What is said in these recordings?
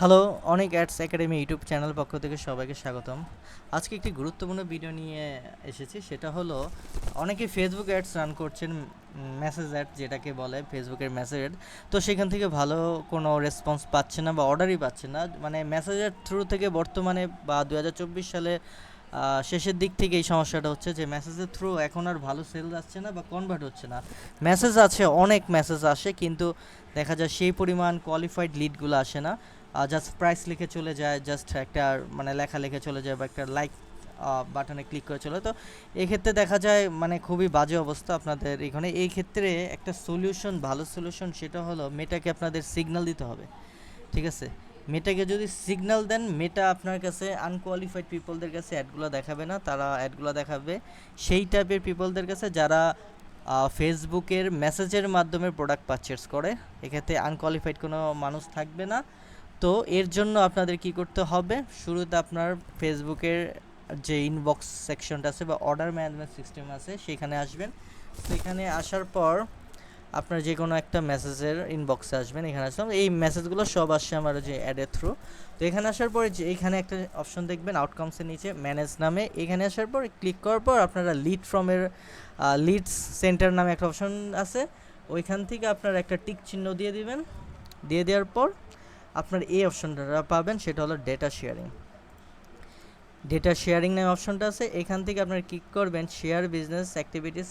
Hello অনেক ads academy YouTube channel পক্ষ থেকে সবাইকে স্বাগতম। আজকে একটি গুরুত্বপূর্ণ ভিডিও নিয়ে এসেছি, সেটা হলো অনেকে ফেসবুক অ্যাডস রান করছেন মেসেজ অ্যাড যেটাকে বলে ফেসবুকের মেসেজ অ্যাড তো সেখান থেকে ভালো কোনো রেসপন্স পাচ্ছে না বা অর্ডারই পাচ্ছে না। মানে মেসেজের থ্রু থেকে বর্তমানে বা দু হাজার চব্বিশ সালে শেষের দিক থেকে এই সমস্যাটা হচ্ছে যে মেসেজের থ্রু এখন আর ভালো সেল যাচ্ছে না বা কনভার্ট হচ্ছে না। মেসেজ আছে, অনেক মেসেজ আসে, কিন্তু দেখা যায় সেই পরিমাণ কোয়ালিফাইড লিডগুলো আসে না। জাস্ট প্রাইস লিখে চলে যায় জাস্ট একটা মানে লেখা লিখে চলে যায় বা একটা লাইক বাটনে ক্লিক করে চলে তো এক্ষেত্রে দেখা যায় মানে খুবই বাজে অবস্থা আপনাদের এখানে। এই ক্ষেত্রে একটা সলিউশন ভালো সলিউশন সেটা হলো মেটাকে আপনাদের সিগন্যাল দিতে হবে। ঠিক আছে? মেটাকে যদি সিগন্যাল দেন, মেটা আপনার কাছে আনকোয়ালিফাইড পিপলদের কাছে অ্যাডগুলো দেখাবে না। তারা অ্যাডগুলো দেখাবে সেই টাইপের পিপলদের কাছে যারা ফেসবুকের মেসেজের মাধ্যমে প্রোডাক্ট পারচেস করে। এক্ষেত্রে আনকোয়ালিফাইড কোনো মানুষ থাকবে না। তো এর জন্য আপনাদের কি করতে হবে? শুরুতে আপনার ফেসবুকের যে ইনবক্স সেকশনটা আছে বা অর্ডার ম্যানেজমেন্ট সিস্টেম আছে, সেখানে আসবেন। সেখানে আসার পর আপনার যে কোনো একটা মেসেজের ইনবক্সে আসবেন, এখানে আসলাম এই মেসেজগুলো সব আসছে আমার যে অ্যাডের থ্রু তো এখানে আসার পরে যে এখানে একটা অপশন দেখবেন আউটকামসের নিচে ম্যানেজ নামে। এখানে আসার পর ক্লিক করার পর আপনারা লিড ফ্রমের লিডস সেন্টার নামে একটা অপশন আছে। ওইখান থেকে আপনারা একটা টিক চিহ্ন দিয়ে দিবেন। দিয়ে দেওয়ার পর আপনার এই অপশনটা পাবেন, সেটা হলো ডেটা শেয়ারিং ডেটা শেয়ারিং নামে অপশনটা আছে, এখান থেকে আপনার ক্লিক করবেন শেয়ার বিজনেস অ্যাক্টিভিটিস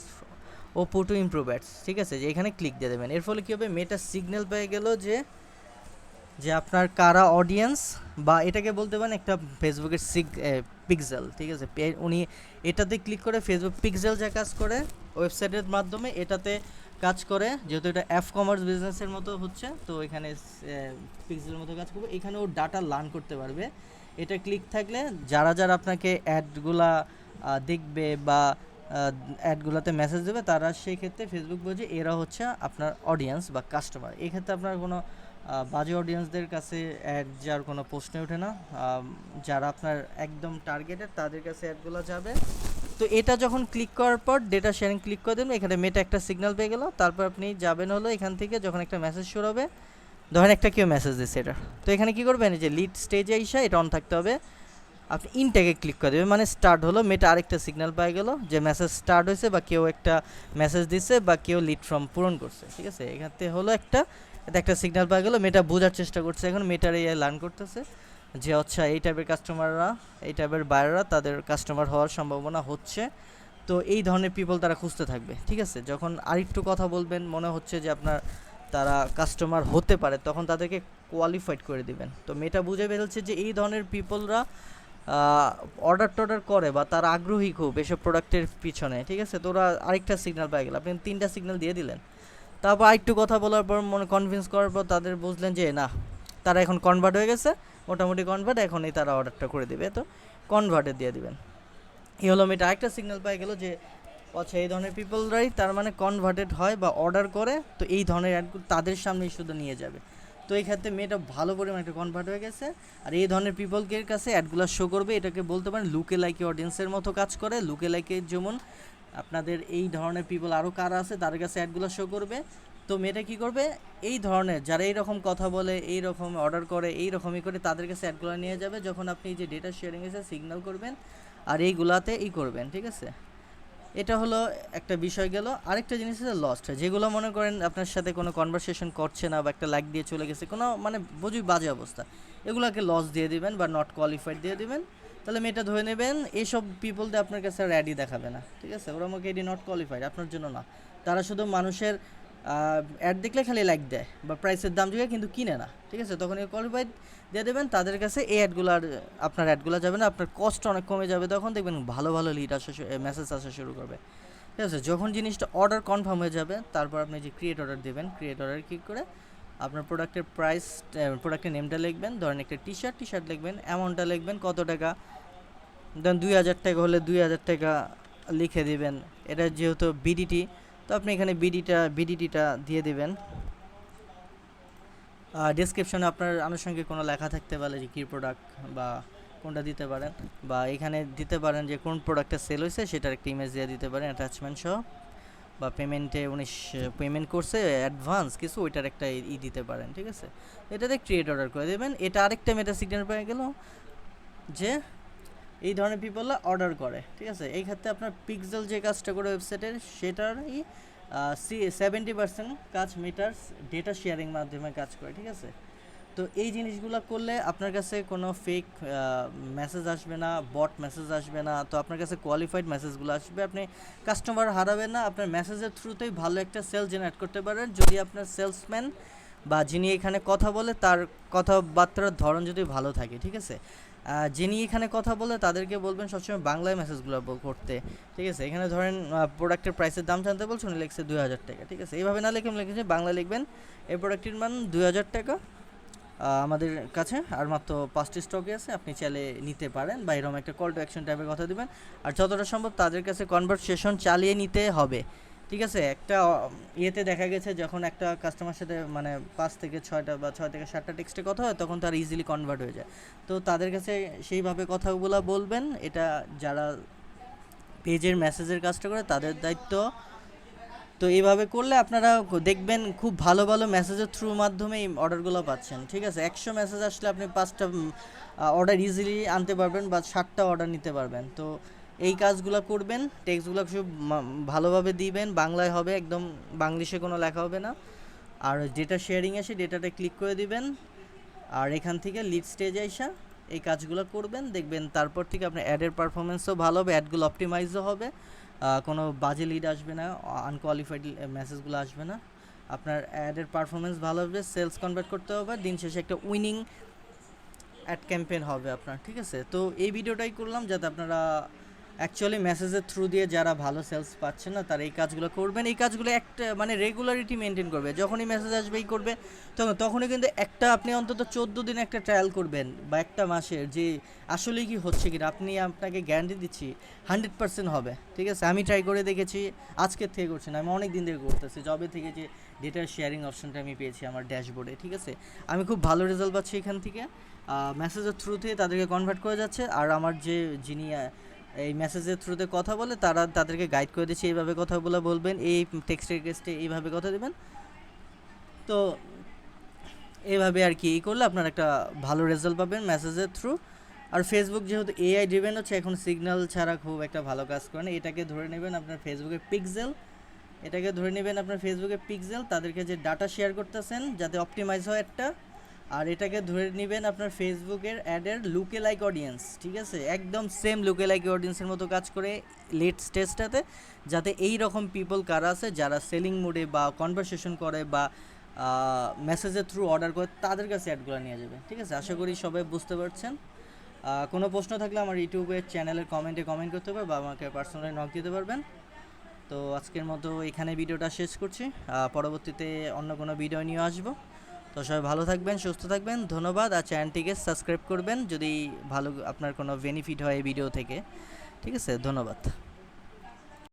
ও টু ইমপ্রুভ ঠিক আছে? যে এখানে ক্লিক দিয়ে দেবেন। এর ফলে কী হবে? মেটা সিগন্যাল পেয়ে গেল যে যে আপনার কারা অডিয়েন্স বা এটাকে বলতে পারেন একটা ফেসবুকের সিগ পিক্সেল ঠিক আছে? উনি এটাতে ক্লিক করে ফেসবুক পিক্সেল যা কাজ করে ওয়েবসাইটের মাধ্যমে এটাতে কাজ করে, যেহেতু এটা অ্যাপ কমার্স বিজনেসের মতো হচ্ছে, তো এখানে পিক্সেলের মতো কাজ করবে। এখানে ও ডাটা লার্ন করতে পারবে। এটা ক্লিক থাকলে যারা যারা আপনাকে অ্যাডগুলা দেখবে বা অ্যাডগুলোতে মেসেজ দেবে, তারা সেই ক্ষেত্রে ফেসবুক বলছে, এরা হচ্ছে আপনার অডিয়েন্স বা কাস্টমার এক্ষেত্রে আপনার কোনো বাজে অডিয়েন্সদের কাছে অ্যাড যাওয়ার কোনো প্রশ্নই ওঠে না। যারা আপনার একদম টার্গেটেড তাদের কাছে অ্যাডগুলো যাবে। তো এটা যখন ক্লিক করার পর ডেটা শেয়ারিং ক্লিক করে দেবেন, এখানে মেটা একটা সিগন্যাল পেয়ে গেল। তারপর আপনি যাবেন হলো এখান থেকে, যখন একটা মেসেজ শুরু হবে, ধরেন একটা কেউ মেসেজ দিচ্ছে এটা। তো এখানে কী করবেন যে লিড স্টেজে এসে এটা অন থাকতে হবে। আপনি ইনটেকে ক্লিক করে দেবেন মানে স্টার্ট হলো মেটা আরেকটা সিগন্যাল পেয়ে গেল, যে মেসেজ স্টার্ট হয়েছে বা কেউ একটা মেসেজ দিচ্ছে বা কেউ লিড ফর্ম পূরণ করছে। ঠিক আছে? এখানে হলো একটা একটা সিগন্যাল পেয়ে গেলো, মেয়েটা বোঝার চেষ্টা করছে। এখন মেটার এই লার্ন করতেছে যে আচ্ছা এই টাইপের কাস্টমাররা এই টাইপের বায়াররা তাদের কাস্টমার হওয়ার সম্ভাবনা হচ্ছে। তো এই ধরনের পিপল তারা খুঁজতে থাকবে, ঠিক আছে? যখন আরেকটু কথা বলবেন, মনে হচ্ছে যে আপনার তারা কাস্টমার হতে পারে, তখন তাদেরকে কোয়ালিফাইড করে দিবেন। তো মেয়েটা বুঝে ফেলছে যে এই ধরনের পিপলরা অর্ডার টর্ডার করে বা তারা আগ্রহী খুব এসব প্রোডাক্টের পিছনে, ঠিক আছে? তো ওরা আরেকটা সিগন্যাল পাই গেল। আপনি তিনটা সিগন্যাল দিয়ে দিলেন। তারপর আরেকটু কথা বলার পর মনে কনভিন্স করার পর তাদের বুঝলেন যে, না, তারা এখন কনভার্ট হয়ে গেছে। মোটামুটি কনভার্ট এখনই তারা অর্ডারটা করে দেবে। তো কনভার্টে দিয়ে দিবেন। এই হলো মেয়েটা আরেকটা সিগন্যাল পাই গেল যে আচ্ছা এই ধরনের পিপলরাই তার মানে কনভার্টেড হয় বা অর্ডার করে, তো এই ধরনের অ্যাডগুলো তাদের সামনেই শুধু নিয়ে যাবে। তো এই ক্ষেত্রে মেয়েটা ভালো পরিমাণে একটা কনভার্ট হয়ে গেছে। আর এই ধরনের পিপলকে কাছে অ্যাডগুলো শো করবে, এটাকে বলতে পারেন লুকে লাইকে অডিয়েন্সের মতো কাজ করে। লুকে লাইকে যেমন আপনাদের এই ধরনের পিপল আরও কারা আছে, তাদের কাছে অ্যাডগুলো শো করবে। তো মেয়েটা কী করবে? এই ধরনের, যারা এই রকম কথা বলে এই রকম অর্ডার করে এই রকমই করে তাদের কাছে অ্যাডগুলো নিয়ে যাবে। যখন আপনি যে ডেটা শেয়ারিং এসে সিগন্যাল করবেন, আর এইগুলাতে ই করবেন, ঠিক আছে? এটা হলো একটা বিষয় গেল। আরেকটা জিনিস হচ্ছে লস্ট যেগুলো মনে করেন আপনার সাথে কোনো কনভারসেশন করছে না বা একটা লাইক দিয়ে চলে গেছে, কোনো মানে বুঝি বাজে অবস্থা। এগুলোকে লস দিয়ে দিবেন বা নট কোয়ালিফাইড দিয়ে দিবেন। তাহলে মেয়েটা ধরে নেবেন এইসব পিপলদের আপনার কাছে আর অ্যাডই দেখাবে না, ঠিক আছে? ওরা আমাকে এডি নট কোয়ালিফাইড আপনার জন্য না। তারা শুধু মানুষের অ্যাড দেখলে খালি লাইক দেয় বা প্রাইসের দাম জিজ্ঞাসা কিন্তু কিনে না, ঠিক আছে? তখন এই কোয়ালিফাইড দিয়ে দেবেন, তাদের কাছে এই অ্যাডগুলো আর, আপনার অ্যাডগুলো যাবে না, আপনার কস্ট অনেক কমে যাবে, তখন দেখবেন ভালো ভালো লিড আসা মেসেজ আসা শুরু করবে, ঠিক আছে? যখন জিনিসটা অর্ডার কনফার্ম হয়ে যাবে, তারপর আপনি যে ক্রিয়েট অর্ডার দেবেন ক্রিয়েট অর্ডার ক্লিক করে আপনার প্রোডাক্টের প্রাইস প্রোডাক্টের নেমটা লিখবেন, ধরেন একটা টি শার্ট টি শার্ট লিখবেন অ্যামাউন্টটা লিখবেন, কত টাকা? ধরেন দুই হাজার টাকা হলে দুই হাজার টাকা লিখে দিবেন। এটা যেহেতু বিডিটি তো আপনি এখানে বিডিটা বিডিটিটা দিয়ে দিবেন। ডিসক্রিপশনে আপনার আনুষঙ্গিক কোনো লেখা থাকতে পারে যে কী প্রোডাক্ট বা কোনটা দিতে পারেন, বা এখানে দিতে পারেন যে কোন প্রোডাক্টটা সেল হয়েছে, সেটার একটা ইমেজ দিয়ে দিতে পারেন অ্যাটাচমেন্ট সহ। বা পেমেন্টে উনি পেমেন্ট করছে অ্যাডভান্স কিছু, ওইটার একটা ই- দিতে পারেন, ঠিক আছে? এটাতে ক্রিয়েট অর্ডার করে দেবেন। এটা আরেকটা মেটা সিগন্যাল পেয়ে গেল যে এই ধরনের পিপলরা অর্ডার করে, ঠিক আছে? এই ক্ষেত্রে আপনার পিক্সেল যে কাজটা করে ওয়েবসাইটের সেটারই সি সেভেন্টি পার্সেন্ট কাজ মিটার্স ডেটা শেয়ারিং মাধ্যমে কাজ করে, ঠিক আছে? তো এই জিনিসগুলো করলে আপনার কাছে কোনো ফেক মেসেজ আসবে না বট মেসেজ আসবে না, তো আপনার কাছে কোয়ালিফাইড মেসেজগুলো আসবে, আপনি কাস্টমার হারাবেন না, আপনার মেসেজের থ্রুতেই ভালো একটা সেল জেনারেট করতে পারেন। যদি আপনার সেলসম্যান বা যিনি এখানে কথা বলে, তার কথাবার্তার ধরন যদি ভালো থাকে, ঠিক আছে? যিনি এখানে কথা বলে, তাদেরকে বলবেন সবসময় বাংলায় মেসেজগুলো করতে, ঠিক আছে? এখানে ধরেন প্রোডাক্টের প্রাইসের দাম জানতে বলছেন লিখছে দুই হাজার টাকা, ঠিক আছে? এইভাবে না লিখে লিখেছে বাংলা লিখবেন, এই প্রোডাক্টের মান দুই হাজার টাকা আমাদের কাছে আর মাত্র পাঁচটি স্টকে আছে, আপনি চাইলে নিতে পারেন। বা এরকম একটা কল টু অ্যাকশন টাইপের কথা দিবেন। আর যতটা সম্ভব তাদের কাছে কনভারসেশন চালিয়ে নিতে হবে। ঠিক আছে? একটা ইয়েতে দেখা গেছে যখন একটা কাস্টমার সাথে মানে পাঁচ থেকে ছয়টা বা ছয় থেকে সাতটা টেক্সটে কথা হয়, তখন তার ইজিলি কনভার্ট হয়ে যায়। তো তাদের কাছে সেইভাবে কথাগুলো বলবেন। এটা যারা পেজের মেসেজের কাজটা করে, তাদের দায়িত্ব তো এইভাবে করলে আপনারা দেখবেন খুব ভালো ভালো মেসেজের থ্রু মাধ্যমে এই অর্ডারগুলো পাচ্ছেন, ঠিক আছে? একশো মেসেজ আসলে আপনি পাঁচটা অর্ডার ইজিলি আনতে পারবেন বা ষাটটা অর্ডার নিতে পারবেন। তো এই কাজগুলো করবেন টেক্সটগুলো খুব ভালোভাবে দিবেন, বাংলায় হবে একদম, বাংলিশে কোনো লেখা হবে না। আর ডেটা শেয়ারিং এসে ডেটাটা ক্লিক করে দিবেন। আর এখান থেকে লিড স্টেজে আইসা এই কাজগুলো করবেন, দেখবেন তারপর থেকে আপনার অ্যাডের পারফরমেন্সও ভালো হবে অ্যাডগুলো অপটিমাইজও হবে। কোনো বাজে লিড আসবে না আনকোয়ালিফাইড মেসেজগুলো আসবে না। আপনার অ্যাডের পারফরমেন্স ভালো হবে সেলস কনভার্ট করতে হবে, দিন শেষে একটা উইনিং অ্যাড ক্যাম্পেন হবে আপনার, ঠিক আছে? তো এই ভিডিওটাই করলাম, যাতে আপনারা অ্যাকচুয়ালি মেসেজের থ্রু দিয়ে যারা ভালো সেলস পাচ্ছে না, তারা এই কাজগুলো করবেন। এই কাজগুলো একটা মানে রেগুলারিটি মেনটেন করবে। যখনই মেসেজ আসবে, এই করবে। তখন তখনই কিন্তু একটা আপনি অন্তত চোদ্দ দিন একটা ট্রায়াল করবেন, বা একটা মাসের যে আসলে কি হচ্ছে কিনা। আপনি আপনাকে গ্যারান্টি দিচ্ছি হান্ড্রেড পার্সেন্ট হবে। ঠিক আছে? আমি ট্রাই করে দেখেছি, আজকের থেকে করছি না। আমি অনেক দিন থেকে করতেছি। জবে থেকে যে ডেটা শেয়ারিং অপশনটা আমি পেয়েছি আমার ড্যাশবোর্ডে ঠিক আছে? আমি খুব ভালো রেজাল্ট পাচ্ছি এখান থেকে। মেসেজের থ্রুতে তাদেরকে কনভার্ট করে যাচ্ছে। আর আমার যে যিনি এই মেসেজের থ্রুতে কথা বলে, তারা তাদেরকে গাইড করে দিচ্ছে, এইভাবে কথাগুলো বলবেন, এই টেক্সটে এইভাবে কথা দেবেন। তো এইভাবে আর কি, এই করলে আপনার একটা ভালো রেজাল্ট পাবেন মেসেজের থ্রু আর ফেসবুক যেহেতু এআই ড্রিভেন হচ্ছে, এখন সিগন্যাল ছাড়া খুব একটা ভালো কাজ করে না। এটাকে ধরে নেবেন আপনার ফেসবুকে পিক্সেল এটাকে ধরে নেবেন আপনার ফেসবুকে পিক্সেল তাদেরকে যে ডাটা শেয়ার করতেছেন, যাতে অপটিমাইজ হয় একটা। আর এটাকে ধরে নেবেন আপনার ফেসবুকের অ্যাডের লুকে লাইক অডিয়েন্স ঠিক আছে? একদম সেম লুকে লাইক অডিয়েন্সের মতো কাজ করে লেট স্টেজটাতে যাতে এই রকম পিপল কারা আছে, যারা সেলিং মোডে বা কনভারসেশন করে বা মেসেজের থ্রু অর্ডার করে, তাদের কাছে অ্যাডগুলো নিয়ে যাবে, ঠিক আছে? আশা করি সবাই বুঝতে পারছেন। কোনো প্রশ্ন থাকলে আমার ইউটিউবের চ্যানেলের কমেন্টে কমেন্ট করতে পারবে বা আমাকে পার্সোনালি নক দিতে পারবেন। তো আজকের মতো এখানে ভিডিওটা শেষ করছি। পরবর্তীতে অন্য কোনো ভিডিও নিয়ে আসব। তো সবাই ভালো থাকবেন, সুস্থ থাকবেন, ধন্যবাদ। আর চ্যানেলটিকে সাবস্ক্রাইব করবেন যদি ভালো আপনার কোনো বেনিফিট হয় এই ভিডিও থেকে। ঠিক আছে, ধন্যবাদ।